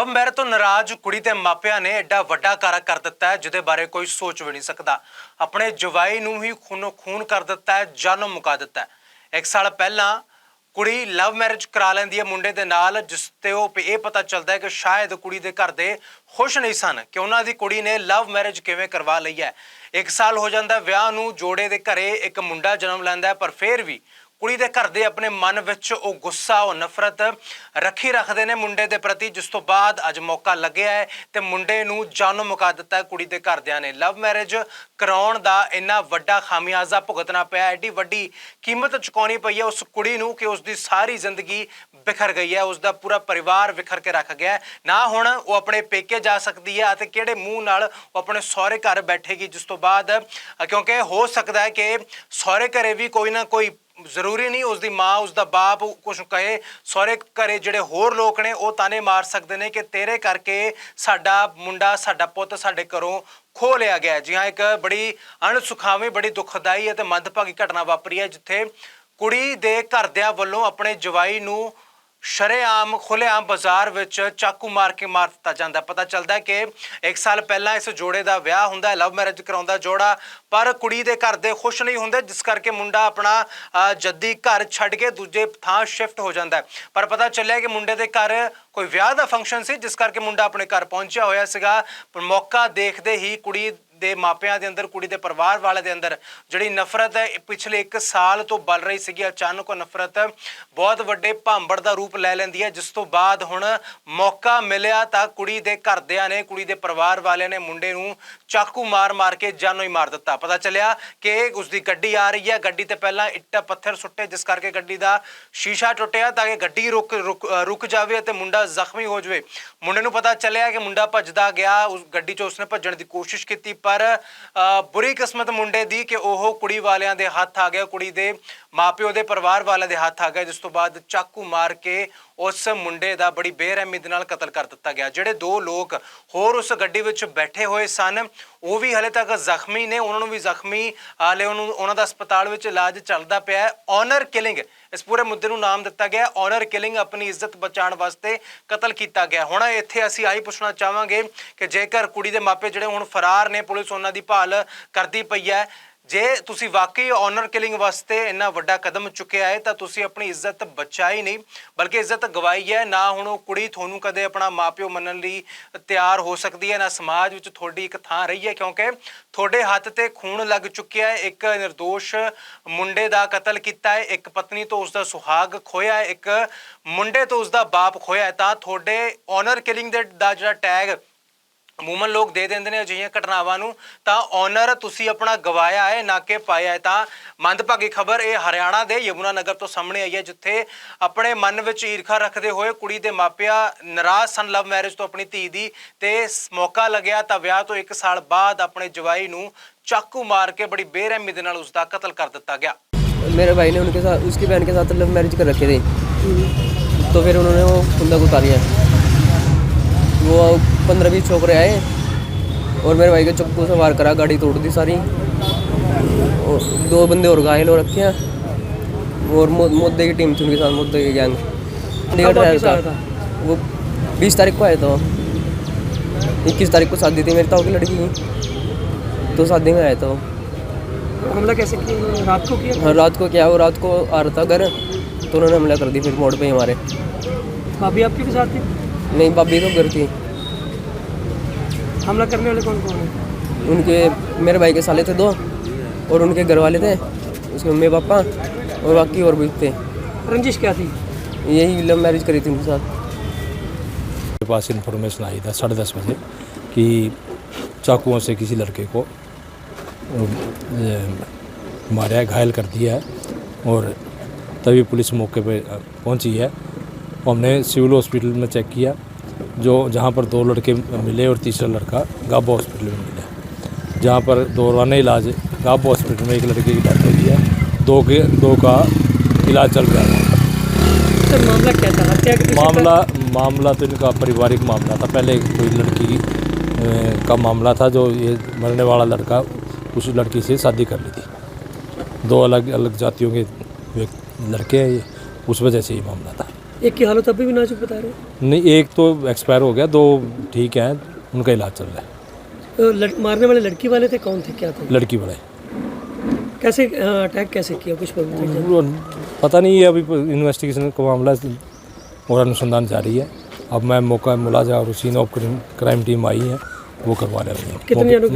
Love marriage ਤੋਂ ਨਾਰਾਜ਼ ਕੁੜੀ ਤੇ ਮਾਪਿਆਂ ਨੇ ਐਡਾ ਵੱਡਾ ਕਾਰਾ ਕਰ ਦਿੱਤਾ ਹੈ, ਜਿਹਦੇ ਬਾਰੇ ਕੋਈ ਸੋਚ ਵੀ ਨਹੀਂ ਸਕਦਾ। ਆਪਣੇ ਜਵਾਈ ਨੂੰ ਹੀ ਖੂਨੋ ਖੂਨ ਕਰ ਦਿੱਤਾ ਹੈ ਜਾਨੋਂ ਮੁਕਾ ਦਿੱਤਾ ਹੈ। ਇੱਕ ਸਾਲ ਪਹਿਲਾਂ ਕੁੜੀ ਲਵ ਮੈਰਿਜ ਕਰਾ ਲੈਂਦੀ ਹੈ ਮੁੰਡੇ ਦੇ ਨਾਲ, ਜਿਸ ਤੇ ਉਹ ਇਹ ਪਤਾ ਚੱਲਦਾ ਹੈ ਕਿ ਸ਼ਾਇਦ ਕੁੜੀ ਦੇ ਘਰ ਦੇ ਖੁਸ਼ ਨਹੀਂ ਸਨ ਕਿ ਉਹਨਾਂ ਦੀ ਕੁੜੀ ਨੇ ਲਵ ਮੈਰਿਜ ਕਿਵੇਂ ਕਰਵਾ ਲਈ ਹੈ। ਇੱਕ ਸਾਲ ਹੋ ਜਾਂਦਾ ਵਿਆਹ ਨੂੰ ਜੋੜੇ ਦੇ ਘਰੇ ਇੱਕ ਮੁੰਡਾ ਜਨਮ ਲੈਂਦਾ ਪਰ ਫਿਰ ਵੀ ਕੁੜੀ ਦੇ ਘਰ ਦੇ ਆਪਣੇ ਮਨ ਵਿੱਚ ਉਹ ਗੁੱਸਾ, ਉਹ ਨਫ਼ਰਤ ਰੱਖੀ ਰੱਖਦੇ ਨੇ ਮੁੰਡੇ ਦੇ ਪ੍ਰਤੀ, ਜਿਸ ਤੋਂ ਬਾਅਦ ਅੱਜ ਮੌਕਾ ਲੱਗਿਆ ਹੈ ਤੇ ਮੁੰਡੇ ਨੂੰ ਜਾਨੋਂ ਮੁਕਾ ਦਿੱਤਾ ਹੈ ਕੁੜੀ ਦੇ ਘਰਦਿਆਂ ਨੇ। ਲਵ ਮੈਰਿਜ ਕਰਾਉਣ ਦਾ ਇੰਨਾ ਵੱਡਾ ਖਾਮਿਆਜ਼ਾ ਭੁਗਤਣਾ ਪਿਆ ਐਡੀ ਵੱਡੀ ਕੀਮਤ ਚੁਕਾਉਣੀ ਪਈ ਹੈ ਉਸ ਕੁੜੀ ਨੂੰ ਕਿ ਉਸ ਦੀ ਸਾਰੀ ਜ਼ਿੰਦਗੀ ਬਿਖਰ ਗਈ ਹੈ ਉਸ ਦਾ ਪੂਰਾ ਪਰਿਵਾਰ ਵਿਖਰ ਕੇ ਰੱਖ ਗਿਆ ਨਾ ਹੁਣ ਉਹ ਆਪਣੇ ਪੇਕੇ ਜਾ ਸਕਦੀ ਹੈ ਅਤੇ ਕਿਹੜੇ ਮੂੰਹ ਨਾਲ ਉਹ ਆਪਣੇ ਸਹੁਰੇ ਘਰ ਬੈਠੇਗੀ, ਜਿਸ ਤੋਂ ਬਾਅਦ ਕਿਉਂਕਿ ਹੋ ਸਕਦਾ ਹੈ ਕਿ ਸਹੁਰੇ ਘਰੇ ਵੀ ਕੋਈ ਨਾ ਕੋਈ ਜ਼ਰੂਰੀ ਨਹੀਂ ਉਸ ਦੀ ਮਾਂ ਉਸ ਦਾ ਬਾਪ ਕੁਝ ਕਹੇ। ਸਹੁਰੇ ਘਰੇ ਜਿਹੜੇ ਹੋਰ ਲੋਕ ਨੇ, ਉਹ ਤਾਨੇ ਮਾਰ ਸਕਦੇ ਨੇ ਕਿ ਤੇਰੇ ਕਰਕੇ ਸਾਡਾ ਮੁੰਡਾ, ਸਾਡਾ ਪੁੱਤ ਸਾਡੇ ਘਰੋਂ ਖੋ ਲਿਆ ਗਿਆ ਜੀ ਹਾਂ ਇੱਕ ਬੜੀ ਅਣਸੁਖਾਵੀਂ, ਬੜੀ ਦੁਖਦਾਈ ਅਤੇ ਮੰਦਭਾਗੀ ਘਟਨਾ ਵਾਪਰੀ ਹੈ, ਜਿੱਥੇ ਕੁੜੀ ਦੇ ਘਰਦਿਆਂ ਵੱਲੋਂ ਆਪਣੇ ਜਵਾਈ ਨੂੰ ਸ਼ਰੇਆਮ ਖੁੱਲੇਆਮ ਬਾਜ਼ਾਰ ਵਿੱਚ ਚਾਕੂ ਮਾਰ ਕੇ ਮਾਰ ਦਿੱਤਾ ਜਾਂਦਾ ਪਤਾ ਚੱਲਦਾ ਕਿ ਇੱਕ ਸਾਲ ਪਹਿਲਾਂ ਇਸ ਜੋੜੇ ਦਾ ਵਿਆਹ ਹੁੰਦਾ ਲਵ ਮੈਰਿਜ ਕਰਾਉਂਦਾ ਜੋੜਾ, ਪਰ ਕੁੜੀ ਦੇ ਘਰ ਦੇ ਖੁਸ਼ ਨਹੀਂ ਹੁੰਦੇ, ਜਿਸ ਕਰਕੇ ਮੁੰਡਾ ਆਪਣਾ ਜੱਦੀ ਘਰ ਛੱਡ ਕੇ ਦੂਜੇ ਥਾਂ ਸ਼ਿਫਟ ਹੋ ਜਾਂਦਾ ਪਰ ਪਤਾ ਚੱਲਿਆ ਕਿ ਮੁੰਡੇ ਦੇ ਘਰ ਕੋਈ ਵਿਆਹ ਦਾ ਫੰਕਸ਼ਨ ਸੀ, ਜਿਸ ਕਰਕੇ ਮੁੰਡਾ ਆਪਣੇ ਘਰ ਪਹੁੰਚਿਆ ਹੋਇਆ ਸੀਗਾ। ਪਰ ਮੌਕਾ ਦੇਖਦੇ ਹੀ ਕੁੜੀ ਦੇ ਮਾਪਿਆਂ ਦੇ ਅੰਦਰ, ਕੁੜੀ ਦੇ ਪਰਿਵਾਰ ਵਾਲੇ ਦੇ ਅੰਦਰ ਜਿਹੜੀ ਨਫ਼ਰਤ ਹੈ ਪਿਛਲੇ 1 ਸਾਲ ਤੋਂ ਬਲ ਰਹੀ ਸੀਗੀ। ਅਚਾਨਕ ਉਹ ਨਫ਼ਰਤ ਬਹੁਤ ਵੱਡੇ ਭਾਂਬੜ ਦਾ ਰੂਪ ਲੈ ਲੈਂਦੀ ਹੈ। ਜਿਸ ਤੋਂ ਬਾਅਦ ਹੁਣ ਮੌਕਾ ਮਿਲਿਆ ਤਾਂ ਕੁੜੀ ਦੇ ਘਰਦਿਆਂ ਨੇ, ਕੁੜੀ ਦੇ ਪਰਿਵਾਰ ਵਾਲਿਆਂ ਨੇ ਮੁੰਡੇ ਨੂੰ ਚਾਕੂ ਮਾਰ-ਮਾਰ ਕੇ ਜਾਨੋਂ ਹੀ ਮਾਰ ਦਿੱਤਾ। ਪਤਾ ਚੱਲਿਆ ਕਿ ਉਸ ਦੀ ਗੱਡੀ ਆ ਰਹੀ ਹੈ। ਗੱਡੀ ਤੇ ਪਹਿਲਾਂ ਇੱਟਾਂ ਪੱਥਰ ਸੁੱਟੇ, ਜਿਸ ਕਰਕੇ ਗੱਡੀ ਦਾ ਸ਼ੀਸ਼ਾ ਟੁੱਟਿਆ ਤਾਂ ਕਿ ਗੱਡੀ ਰੁਕ ਰੁਕ ਰੁਕ ਜਾਵੇ ਅਤੇ ਮੁੰਡਾ ਜ਼ਖਮੀ ਹੋ ਜਾਵੇ। ਮੁੰਡੇ ਨੂੰ ਪਤਾ ਚੱਲਿਆ ਕਿ ਮੁੰਡਾ ਭੱਜਦਾ ਗਿਆ। ਉਸ ਗੱਡੀ 'ਚ ਉਸਨੇ ਭੱਜਣ ਦੀ ਕੋਸ਼ਿਸ਼ ਕੀਤੀ ਪਰ ਬੁਰੀ ਕਿਸਮਤ ਮੁੰਡੇ ਦੀ ਕਿ ਉਹ ਕੁੜੀ ਵਾਲਿਆਂ ਦੇ ਹੱਥ ਆ ਗਿਆ, ਕੁੜੀ ਦੇ ਮਾਪਿਓ ਦੇ ਪਰਿਵਾਰ ਵਾਲਿਆਂ ਦੇ ਹੱਥ ਆ ਗਿਆ, ਜਿਸ ਤੋਂ ਬਾਅਦ ਚਾਕੂ ਮਾਰ ਕੇ ਉਸ ਮੁੰਡੇ ਦਾ ਬੜੀ ਬੇਰਹਿਮੀ ਦੇ ਨਾਲ ਕਤਲ ਕਰ ਦਿੱਤਾ ਗਿਆ। ਜਿਹੜੇ ਦੋ ਲੋਕ ਹੋਰ ਉਸ ਗੱਡੀ ਵਿੱਚ ਬੈਠੇ ਹੋਏ ਸਨ, ਉਹ ਵੀ ਹਲੇ ਤੱਕ ਜ਼ਖਮੀ ਨੇ। ਉਹਨਾਂ ਨੂੰ ਵੀ ਜ਼ਖਮੀ, ਹਾਲੇ ਉਹਨੂੰ, ਉਹਨਾਂ ਦਾ ਹਸਪਤਾਲ ਵਿੱਚ ਇਲਾਜ ਚੱਲਦਾ ਪਿਆ ਹੈ। ਆਨਰ ਕਿਲਿੰਗ ਇਸ ਪੂਰੇ ਮੁੱਦੇ ਨੂੰ ਨਾਮ ਦਿੱਤਾ ਗਿਆ ਆਨਰ ਕਿਲਿੰਗ ਆਪਣੀ ਇੱਜ਼ਤ ਬਚਾਉਣ ਵਾਸਤੇ ਕਤਲ ਕੀਤਾ ਗਿਆ। ਹੁਣ ਇੱਥੇ ਅਸੀਂ ਆਹੀ ਪੁੱਛਣਾ ਚਾਹਾਂਗੇ ਕਿ ਜੇਕਰ ਕੁੜੀ ਦੇ ਮਾਪੇ ਜਿਹੜੇ ਹੁਣ ਫਰਾਰ ਨੇ, ਪੁਲਿਸ ਉਹਨਾਂ ਦੀ ਭਾਲ ਕਰਦੀ ਪਈ ਹੈ ਜੇ ਤੁਸੀਂ ਵਾਕਈ ਆਨਰ ਕਿਲਿੰਗ ਵਾਸਤੇ ਇੰਨਾ ਵੱਡਾ ਕਦਮ ਚੁੱਕਿਆ ਹੈ, ਤਾਂ ਤੁਸੀਂ ਆਪਣੀ ਇੱਜ਼ਤ ਬਚਾਈ ਨਹੀਂ, ਬਲਕਿ ਇੱਜ਼ਤ ਗਵਾਈ ਹੈ, ਨਾ ਹੁਣ ਉਹ ਕੁੜੀ ਤੁਹਾਨੂੰ ਕਦੇ ਆਪਣਾ ਮਾਪਿਓ ਮੰਨਣ ਲਈ ਤਿਆਰ ਹੋ ਸਕਦੀ ਹੈ, ਨਾ ਸਮਾਜ ਵਿੱਚ ਤੁਹਾਡੀ ਇੱਕ ਥਾਂ ਰਹੀ ਹੈ, ਕਿਉਂਕਿ ਤੁਹਾਡੇ ਹੱਥ ਤੇ ਖੂਨ ਲੱਗ ਚੁੱਕਿਆ ਹੈ, ਇੱਕ ਨਿਰਦੋਸ਼ ਮੁੰਡੇ ਦਾ ਕਤਲ ਕੀਤਾ ਹੈ, ਇੱਕ ਪਤਨੀ ਤੋਂ ਉਸ ਦਾ ਸੁਹਾਗ ਖੋਇਆ ਹੈ, ਇੱਕ ਮੁੰਡੇ ਤੋਂ ਉਸ ਦਾ ਬਾਪ ਖੋਇਆ ਹੈ, ਤਾਂ ਤੁਹਾਡੇ ਆਨਰ ਕਿਲਿੰਗ ਦੇ ਦਾ ਜਿਹੜਾ ਟੈਗ ਅਮੂਮਨ ਲੋਕ ਦੇ ਦਿੰਦੇ ਨੇ ਅਜਿਹੀਆਂ ਘਟਨਾਵਾਂ ਨੂੰ ਤਾਂ ਓਨਰ ਤੁਸੀਂ ਆਪਣਾ ਗਵਾਇਆ ਹੈ ਨਾ ਕਿ ਪਾਇਆ ਹੈ ਤਾਂ ਮੰਦਭਾਗੀ ਖਬਰ ਇਹ ਹਰਿਆਣਾ ਦੇ ਯਮੁਨਾ ਨਗਰ ਤੋਂ ਸਾਹਮਣੇ ਆਈ ਹੈ ਜਿੱਥੇ ਆਪਣੇ ਮਨ ਵਿੱਚ ਈਰਖਾ ਰੱਖਦੇ ਹੋਏ ਕੁੜੀ ਦੇ ਮਾਪਿਆਂ ਨਾਰਾਜ਼ ਸਨ ਲਵ ਮੈਰਿਜ ਤੋਂ ਆਪਣੀ ਧੀ ਦੀ ਤੇ ਸ- ਮੌਕਾ ਲੱਗਿਆ ਤਾਂ ਵਿਆਹ ਤੋਂ 1 ਸਾਲ ਬਾਅਦ ਆਪਣੇ ਜਵਾਈ ਨੂੰ ਚਾਕੂ ਮਾਰ ਕੇ ਬੜੀ ਬੇਰਹਿਮੀ ਦੇ ਨਾਲ ਉਸ ਦਾ ਕਤਲ ਕਰ ਦਿੱਤਾ ਗਿਆ मेरे भाई ने उनके साथ उसकी बहन के साथ लव मैरिज कर रखे थे तो फिर उन्होंने वो खुंदा को उतार दिया वो पंद्रह बीस छोकरे आए और मेरे भाई के चप्पू से वार करा गाड़ी तोड़ दी सारी। और दो बंदे और घायल हो रखे हैं। और मो- मोदे की टीम थी उनके साथ मोदे की गैंग चंडीगढ़ ड्राइवर था? वो बीस तारीख को आया था। इक्कीस तारीख को शादी थी मेरी ताऊ की लड़की की। तो शादी में आया था। हमला कैसे किया? रात को किया? हाँ रात को क्या। वो रात को आ रहा था घर। तो उन्होंने हमला कर दी फिर मोड़ पे ही हमारे। भाभी आपके भी साथ थी? नहीं भाभी तो घर थी। हमला करने वाले कौन कौन है? उनके मेरे भाई के साले थे दो और उनके घर वाले थे उसके मम्मी पापा और बाकी और भी थे। रंजिश क्या थी? यही लव मैरिज करी थी उनके साथ। मेरे पास इन्फॉर्मेशन आई था साढ़े दस बजे कि चाकुओं से किसी लड़के को मारा है घायल कर दिया है और तभी पुलिस मौके पे अ, पहुँची है। हमने सिविल हॉस्पिटल में चेक किया। जो जहाँ पर दो लड़के मिले और तीसरा लड़का गाबा हॉस्पिटल में मिला। जहाँ पर दौरान इलाज गाबा हॉस्पिटल में एक लड़के की डेथ हो गई है। दो के दो का इलाज चल रहा है। सर मामला क्या था? हत्या मामला मामला तो इनका पारिवारिक मामला था। पहले कोई लड़की का मामला था जो ये मरने वाला लड़का उस लड़की से शादी कर ली थी। दो अलग अलग जातियों के लड़के हैं ये उस वजह से ये मामला था। एक की हालत अभी भी नाजुक बता रहे हो? नहीं एक तो एक्सपायर हो गया दो ठीक हैं उनका इलाज चल रहा है। तो लड़, मारने वाले लड़की वाले थे कौन थे क्या थे? लड़की बड़े कैसे अटैक कैसे किया कुछ पता नहीं है अभी इन्वेस्टिगेशन का मामला और अनुसंधान जारी है। अब मैं मौका मुलाजा और सीन ऑफ़ क्राइम टीम आई है वो करवा रहे हैं।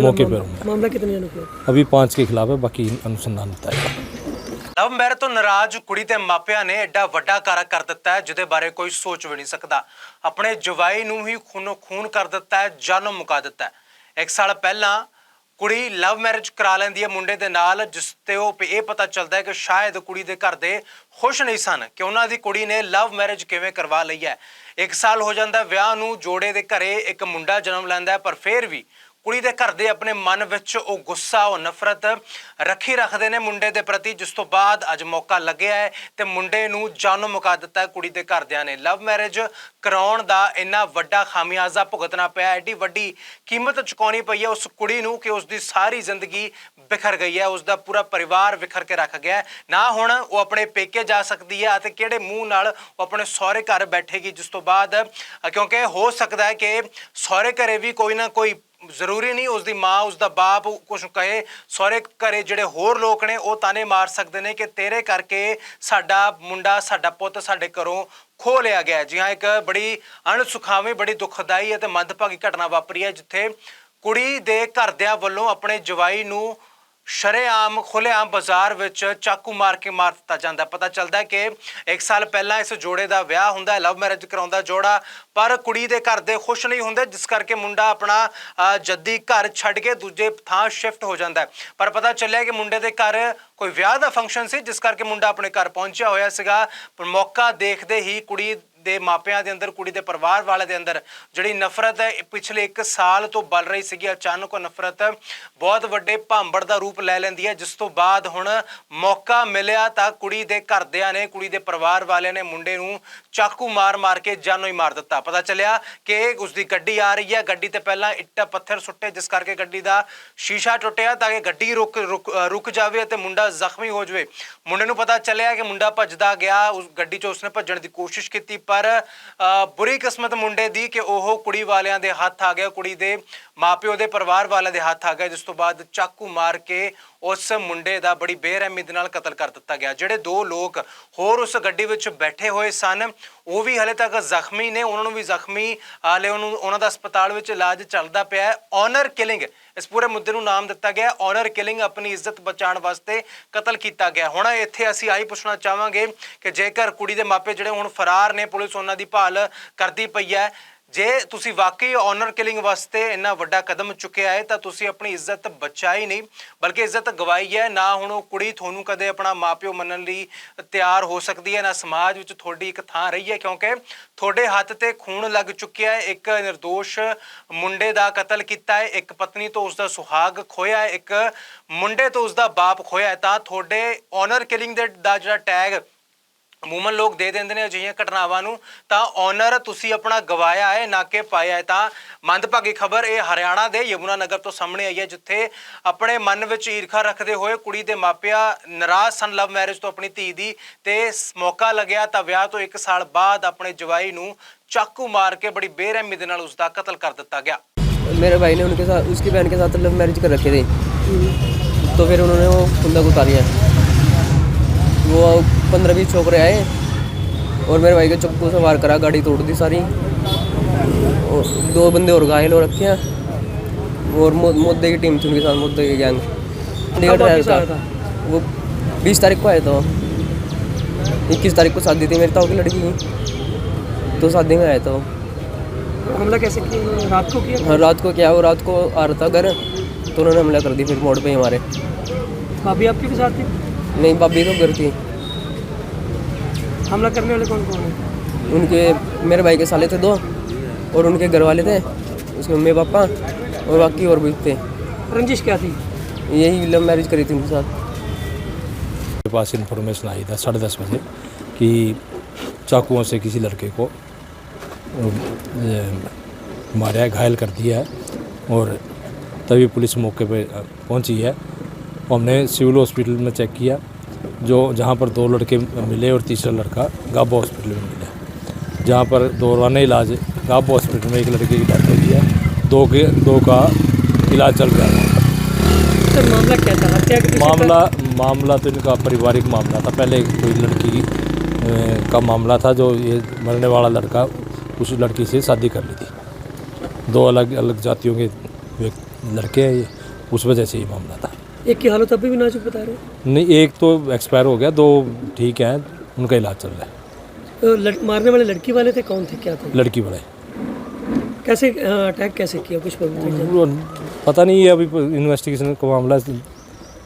मौके, पर मामला- कितने? अभी पाँच के खिलाफ है बाकी अनुसंधान बताएगा ਲਵ ਮੈਰਿਜ ਤੋਂ ਨਾਰਾਜ਼ ਕੁੜੀ ਤੇ ਮਾਪਿਆਂ ਨੇ ਐਡਾ ਵੱਡਾ ਕਾਰਾ ਕਰ ਦਿੱਤਾ ਹੈ, ਜਿਹਦੇ ਬਾਰੇ ਕੋਈ ਸੋਚ ਵੀ ਨਹੀਂ ਸਕਦਾ। ਆਪਣੇ ਜਵਾਈ ਨੂੰ ਹੀ ਖੂਨੋ ਖੂਨ ਕਰ ਦਿੱਤਾ ਹੈ ਜਾਨੋਂ ਮੁਕਾ ਦਿੱਤਾ ਹੈ। ਇੱਕ ਸਾਲ ਪਹਿਲਾਂ ਕੁੜੀ ਲਵ ਮੈਰਿਜ ਕਰਾ ਲੈਂਦੀ ਹੈ ਮੁੰਡੇ ਦੇ ਨਾਲ, ਜਿਸ ਤੇ ਉਹ ਇਹ ਪਤਾ ਚੱਲਦਾ ਹੈ ਕਿ ਸ਼ਾਇਦ ਕੁੜੀ ਦੇ ਘਰ ਦੇ ਖੁਸ਼ ਨਹੀਂ ਸਨ ਕਿ ਉਹਨਾਂ ਦੀ ਕੁੜੀ ਨੇ ਲਵ ਮੈਰਿਜ ਕਿਵੇਂ ਕਰਵਾ ਲਈ ਹੈ। ਇੱਕ ਸਾਲ ਹੋ ਜਾਂਦਾ, ਵਿਆਹ ਨੂੰ ਜੋੜੇ ਦੇ ਘਰੇ ਇੱਕ ਮੁੰਡਾ ਜਨਮ ਲੈਂਦਾ ਪਰ ਫਿਰ ਵੀ ਕੁੜੀ ਦੇ ਘਰ ਦੇ ਆਪਣੇ ਮਨ ਵਿੱਚ ਉਹ ਗੁੱਸਾ, ਉਹ ਨਫ਼ਰਤ ਰੱਖੀ ਰੱਖਦੇ ਨੇ ਮੁੰਡੇ ਦੇ ਪ੍ਰਤੀ, ਜਿਸ ਤੋਂ ਬਾਅਦ ਅੱਜ ਮੌਕਾ ਲੱਗਿਆ ਹੈ ਤੇ ਮੁੰਡੇ ਨੂੰ ਜਾਨੋਂ ਮੁਕਾ ਦਿੱਤਾ ਹੈ ਕੁੜੀ ਦੇ ਘਰਦਿਆਂ ਨੇ। ਲਵ ਮੈਰਿਜ ਕਰਾਉਣ ਦਾ ਇੰਨਾ ਵੱਡਾ ਖਾਮਿਆਜ਼ਾ ਭੁਗਤਣਾ ਪਿਆ ਐਡੀ ਵੱਡੀ ਕੀਮਤ ਚੁਕਾਉਣੀ ਪਈ ਹੈ ਉਸ ਕੁੜੀ ਨੂੰ ਕਿ ਉਸ ਦੀ ਸਾਰੀ ਜ਼ਿੰਦਗੀ ਬਿਖਰ ਗਈ ਹੈ ਉਸ ਦਾ ਪੂਰਾ ਪਰਿਵਾਰ ਵਿਖਰ ਕੇ ਰੱਖ ਗਿਆ ਨਾ ਹੁਣ ਉਹ ਆਪਣੇ ਪੇਕੇ ਜਾ ਸਕਦੀ ਹੈ ਅਤੇ ਕਿਹੜੇ ਮੂੰਹ ਨਾਲ ਉਹ ਆਪਣੇ ਸਹੁਰੇ ਘਰ ਬੈਠੇਗੀ, ਜਿਸ ਤੋਂ ਬਾਅਦ ਕਿਉਂਕਿ ਹੋ ਸਕਦਾ ਹੈ ਕਿ ਸਹੁਰੇ ਘਰੇ ਵੀ ਕੋਈ ਨਾ ਕੋਈ ਜ਼ਰੂਰੀ ਨਹੀਂ ਉਸ ਦੀ ਮਾਂ ਉਸ ਦਾ ਬਾਪ ਕੁਝ ਕਹੇ। ਸਹੁਰੇ ਘਰੇ ਜਿਹੜੇ ਹੋਰ ਲੋਕ ਨੇ, ਉਹ ਤਾਨੇ ਮਾਰ ਸਕਦੇ ਨੇ ਕਿ ਤੇਰੇ ਕਰਕੇ ਸਾਡਾ ਮੁੰਡਾ, ਸਾਡਾ ਪੁੱਤ ਸਾਡੇ ਘਰੋਂ ਖੋ ਲਿਆ ਗਿਆ ਜੀ ਹਾਂ ਇੱਕ ਬੜੀ ਅਣਸੁਖਾਵੀਂ, ਬੜੀ ਦੁਖਦਾਈ ਅਤੇ ਮੰਦਭਾਗੀ ਘਟਨਾ ਵਾਪਰੀ ਹੈ, ਜਿੱਥੇ ਕੁੜੀ ਦੇ ਘਰਦਿਆਂ ਵੱਲੋਂ ਆਪਣੇ ਜਵਾਈ ਨੂੰ ਸ਼ਰੇਆਮ ਖੁੱਲੇਆਮ ਬਾਜ਼ਾਰ ਵਿੱਚ ਚਾਕੂ ਮਾਰ ਕੇ ਮਾਰ ਦਿੱਤਾ ਜਾਂਦਾ ਪਤਾ ਚੱਲਦਾ ਕਿ ਇੱਕ ਸਾਲ ਪਹਿਲਾਂ ਇਸ ਜੋੜੇ ਦਾ ਵਿਆਹ ਹੁੰਦਾ ਲਵ ਮੈਰਿਜ ਕਰਾਉਂਦਾ ਜੋੜਾ, ਪਰ ਕੁੜੀ ਦੇ ਘਰ ਦੇ ਖੁਸ਼ ਨਹੀਂ ਹੁੰਦੇ, ਜਿਸ ਕਰਕੇ ਮੁੰਡਾ ਆਪਣਾ ਜੱਦੀ ਘਰ ਛੱਡ ਕੇ ਦੂਜੇ ਥਾਂ ਸ਼ਿਫਟ ਹੋ ਜਾਂਦਾ ਪਰ ਪਤਾ ਚੱਲਿਆ ਕਿ ਮੁੰਡੇ ਦੇ ਘਰ ਕੋਈ ਵਿਆਹ ਦਾ ਫੰਕਸ਼ਨ ਸੀ, ਜਿਸ ਕਰਕੇ ਮੁੰਡਾ ਆਪਣੇ ਘਰ ਪਹੁੰਚਿਆ ਹੋਇਆ ਸੀਗਾ। ਪਰ ਮੌਕਾ ਦੇਖਦੇ ਹੀ ਕੁੜੀ ਦੇ ਮਾਪਿਆਂ ਦੇ ਅੰਦਰ, ਕੁੜੀ ਦੇ ਪਰਿਵਾਰ ਵਾਲੇ ਦੇ ਅੰਦਰ ਜਿਹੜੀ ਨਫ਼ਰਤ ਹੈ ਪਿਛਲੇ 1 ਸਾਲ ਤੋਂ ਬਲ ਰਹੀ ਸੀਗੀ। ਅਚਾਨਕ ਉਹ ਨਫ਼ਰਤ ਬਹੁਤ ਵੱਡੇ ਭਾਂਬੜ ਦਾ ਰੂਪ ਲੈ ਲੈਂਦੀ ਹੈ। ਜਿਸ ਤੋਂ ਬਾਅਦ ਹੁਣ ਮੌਕਾ ਮਿਲਿਆ ਤਾਂ ਕੁੜੀ ਦੇ ਘਰਦਿਆਂ ਨੇ, ਕੁੜੀ ਦੇ ਪਰਿਵਾਰ ਵਾਲਿਆਂ ਨੇ ਮੁੰਡੇ ਨੂੰ ਚਾਕੂ ਮਾਰ-ਮਾਰ ਕੇ ਜਾਨੋਂ ਹੀ ਮਾਰ ਦਿੱਤਾ। ਪਤਾ ਚੱਲਿਆ ਕਿ ਉਸ ਦੀ ਗੱਡੀ ਆ ਰਹੀ ਹੈ। ਗੱਡੀ ਤੇ ਪਹਿਲਾਂ ਇੱਟਾਂ ਪੱਥਰ ਸੁੱਟੇ, ਜਿਸ ਕਰਕੇ ਗੱਡੀ ਦਾ ਸ਼ੀਸ਼ਾ ਟੁੱਟਿਆ ਤਾਂ ਕਿ ਗੱਡੀ ਰੁਕ ਰੁਕ ਰੁਕ ਜਾਵੇ ਅਤੇ ਮੁੰਡਾ ਜ਼ਖਮੀ ਹੋ ਜਾਵੇ। ਮੁੰਡੇ ਨੂੰ ਪਤਾ ਚੱਲਿਆ ਕਿ ਮੁੰਡਾ ਭੱਜਦਾ ਗਿਆ। ਉਸ ਗੱਡੀ 'ਚ ਉਸਨੇ ਭੱਜਣ ਦੀ ਕੋਸ਼ਿਸ਼ ਕੀਤੀ ਪਰ ਬੁਰੀ ਕਿਸਮਤ ਮੁੰਡੇ ਦੀ ਕਿ ਉਹ ਕੁੜੀ ਵਾਲਿਆਂ ਦੇ ਹੱਥ ਆ ਗਿਆ, ਕੁੜੀ ਦੇ ਮਾਪਿਓ ਦੇ ਪਰਿਵਾਰ ਵਾਲਿਆਂ ਦੇ ਹੱਥ ਆ ਗਿਆ, ਜਿਸ ਤੋਂ ਬਾਅਦ ਚਾਕੂ ਮਾਰ ਕੇ ਉਸ ਮੁੰਡੇ ਦਾ ਬੜੀ ਬੇਰਹਿਮੀ ਦੇ ਨਾਲ ਕਤਲ ਕਰ ਦਿੱਤਾ ਗਿਆ। ਜਿਹੜੇ ਦੋ ਲੋਕ ਹੋਰ ਉਸ ਗੱਡੀ ਵਿੱਚ ਬੈਠੇ ਹੋਏ ਸਨ, ਉਹ ਵੀ ਹਲੇ ਤੱਕ ਜ਼ਖਮੀ ਨੇ। ਉਹਨਾਂ ਨੂੰ ਵੀ ਜ਼ਖਮੀ, ਹਾਲੇ ਉਹਨੂੰ, ਉਹਨਾਂ ਦਾ ਹਸਪਤਾਲ ਵਿੱਚ ਇਲਾਜ ਚੱਲਦਾ ਪਿਆ ਹੈ। ਔਨਰ ਕਿਲਿੰਗ ਇਸ ਪੂਰੇ ਮੁੱਦੇ ਨੂੰ ਨਾਮ ਦਿੱਤਾ ਗਿਆ ਔਨਰ ਕਿਲਿੰਗ ਆਪਣੀ ਇੱਜ਼ਤ ਬਚਾਉਣ ਵਾਸਤੇ ਕਤਲ ਕੀਤਾ ਗਿਆ। ਹੁਣ ਇੱਥੇ ਅਸੀਂ ਆਹੀ ਪੁੱਛਣਾ ਚਾਹਾਂਗੇ ਕਿ ਜੇਕਰ ਕੁੜੀ ਦੇ ਮਾਪੇ ਜਿਹੜੇ ਹੁਣ ਫਰਾਰ ਨੇ, ਪੁਲਿਸ ਉਹਨਾਂ ਦੀ ਭਾਲ ਕਰਦੀ ਪਈ ਹੈ ਜੇ ਤੁਸੀਂ ਵਾਕਈ ਆਨਰ ਕਿਲਿੰਗ ਵਾਸਤੇ ਇੰਨਾ ਵੱਡਾ ਕਦਮ ਚੁੱਕਿਆ ਹੈ, ਤਾਂ ਤੁਸੀਂ ਆਪਣੀ ਇੱਜ਼ਤ ਬਚਾਈ ਨਹੀਂ, ਬਲਕਿ ਇੱਜ਼ਤ ਗਵਾਈ ਹੈ, ਨਾ ਹੁਣ ਉਹ ਕੁੜੀ ਤੁਹਾਨੂੰ ਕਦੇ ਆਪਣਾ ਮਾਪਿਓ ਮੰਨਣ ਲਈ ਤਿਆਰ ਹੋ ਸਕਦੀ ਹੈ, ਨਾ ਸਮਾਜ ਵਿੱਚ ਤੁਹਾਡੀ ਇੱਕ ਥਾਂ ਰਹੀ ਹੈ, ਕਿਉਂਕਿ ਤੁਹਾਡੇ ਹੱਥ ਤੇ ਖੂਨ ਲੱਗ ਚੁੱਕਿਆ ਹੈ, ਇੱਕ ਨਿਰਦੋਸ਼ ਮੁੰਡੇ ਦਾ ਕਤਲ ਕੀਤਾ ਹੈ, ਇੱਕ ਪਤਨੀ ਤੋਂ ਉਸ ਦਾ ਸੁਹਾਗ ਖੋਇਆ ਹੈ, ਇੱਕ ਮੁੰਡੇ ਤੋਂ ਉਸ ਦਾ ਬਾਪ ਖੋਇਆ ਹੈ, ਤਾਂ ਤੁਹਾਡੇ ਆਨਰ ਕਿਲਿੰਗ ਦੇ ਦਾ ਜਿਹੜਾ ਟੈਗ ਅਮੂਮਨ ਲੋਕ ਦੇ ਦਿੰਦੇ ਨੇ ਅਜਿਹੀਆਂ ਘਟਨਾਵਾਂ ਨੂੰ ਤਾਂ ਓਨਰ ਤੁਸੀਂ ਆਪਣਾ ਗਵਾਇਆ ਹੈ ਨਾ ਕਿ ਪਾਇਆ ਹੈ ਤਾਂ ਮੰਦਭਾਗੀ ਖਬਰ ਇਹ ਹਰਿਆਣਾ ਦੇ ਯਮੁਨਾ ਨਗਰ ਤੋਂ ਸਾਹਮਣੇ ਆਈ ਹੈ ਜਿੱਥੇ ਆਪਣੇ ਮਨ ਵਿੱਚ ਈਰਖਾ ਰੱਖਦੇ ਹੋਏ ਕੁੜੀ ਦੇ ਮਾਪਿਆਂ ਨਾਰਾਜ਼ ਸਨ ਲਵ ਮੈਰਿਜ ਤੋਂ ਆਪਣੀ ਧੀ ਦੀ ਤੇ ਸ- ਮੌਕਾ ਲੱਗਿਆ ਤਾਂ ਵਿਆਹ ਤੋਂ 1 ਸਾਲ ਬਾਅਦ ਆਪਣੇ ਜਵਾਈ ਨੂੰ ਚਾਕੂ ਮਾਰ ਕੇ ਬੜੀ ਬੇਰਹਿਮੀ ਦੇ ਨਾਲ ਉਸ ਦਾ ਕਤਲ ਕਰ ਦਿੱਤਾ ਗਿਆ मेरे भाई ने उनके साथ उसकी बहन के साथ लव मैरिज कर रखे थे तो फिर उन्होंने वो खुंदा को उतारिया वो पंद्रह बीस छोकरे आए और मेरे भाई के चप्पू से वार करा गाड़ी तोड़ दी सारी। और दो बंदे और घायल हो रखे हैं। और मो- मोदे की टीम थी उनके साथ मोदे की गैंग। वापस था? वो बीस तारीख को आया था। इक्कीस तारीख को शादी थी मेरी ताऊ की लड़की की। तो शादी में आया था। हमला कैसे किया? रात को किया? हाँ रात को क्या वो रात को आ रहा था घर। तो उन्होंने हमला कर दी फिर मोड़ पे ही हमारे। भाभी आपके भी साथ थी? नहीं भाभी तो घर थी। हमला करने वाले कौन कौन है? उनके मेरे भाई के साले थे दो और उनके घर वाले थे उसके मम्मी पापा और बाकी और भी थे। रंजिश क्या थी? यही लव मैरिज करी थी उनके साथ। मेरे पास इन्फॉर्मेशन आई था साढ़े दस बजे कि चाकुओं से किसी लड़के को मारा है घायल कर दिया है और तभी पुलिस मौके पर पहुँची है। हमने सिविल हॉस्पिटल में चेक किया। जो जहाँ पर दो लड़के मिले और तीसरा लड़का गाबा हॉस्पिटल में मिला। जहाँ पर दौरान इलाज गाबा हॉस्पिटल में एक लड़के की डेथ हो गई है। दो के दो का इलाज चल रहा है। सर मामला क्या था? हत्या मामला मामला तो इनका पारिवारिक मामला था। पहले कोई लड़की का मामला था जो ये मरने वाला लड़का उस लड़की से शादी कर ली थी। दो अलग अलग जातियों के लड़के हैं ये उस वजह से ये मामला था। एक की हालत अभी भी नाजुक बता रहे हो? नहीं एक तो एक्सपायर हो गया दो ठीक हैं उनका इलाज चल रहा है। तो लड़, मारने वाले लड़की वाले थे कौन थे क्या थे? लड़की बड़े कैसे अटैक कैसे किया कुछ पता नहीं है अभी इन्वेस्टिगेशन का मामला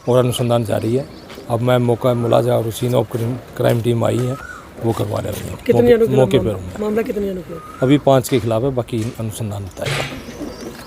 और अनुसंधान जारी है। अब मैं मौका मुलाजा और सीन ऑफ़ क्राइम टीम आई है वो करवा रहे हैं। मौके- पर मामला- कितने? अभी पाँच के खिलाफ है बाकी अनुसंधान बताएगा